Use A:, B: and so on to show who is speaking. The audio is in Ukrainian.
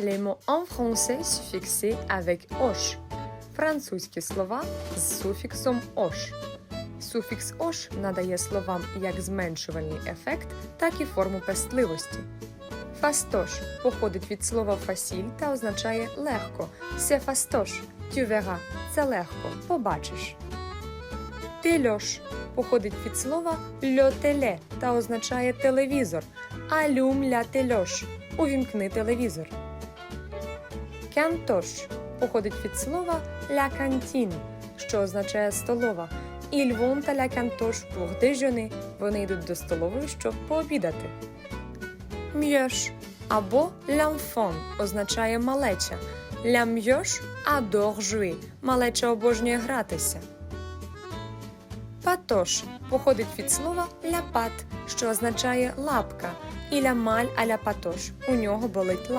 A: Les mots en français suffixés avec osh. Французькі слова з суфіксом ош. Суфікс ош надає словам як зменшувальний ефект, так і форму пестливості. Фастош походить від слова фасіль та означає легко. Це фастош. Verras. Це легко. Побачиш. Тельош походить від слова льотеле та означає телевізор. Алюм ля тельош. Увімкни телевізор. Кянтош походить від слова ля кантін, що означає столова. Ils vont à la cantoche pour. Вони йдуть до столової, щоб пообідати. М'єш або l'enfant означає малеча. Mioche adore jouer. Малеча обожнює гратися. Патош походить від слова ляпат, що означає лапка. І ля маль а ля патош. У нього болить лапка.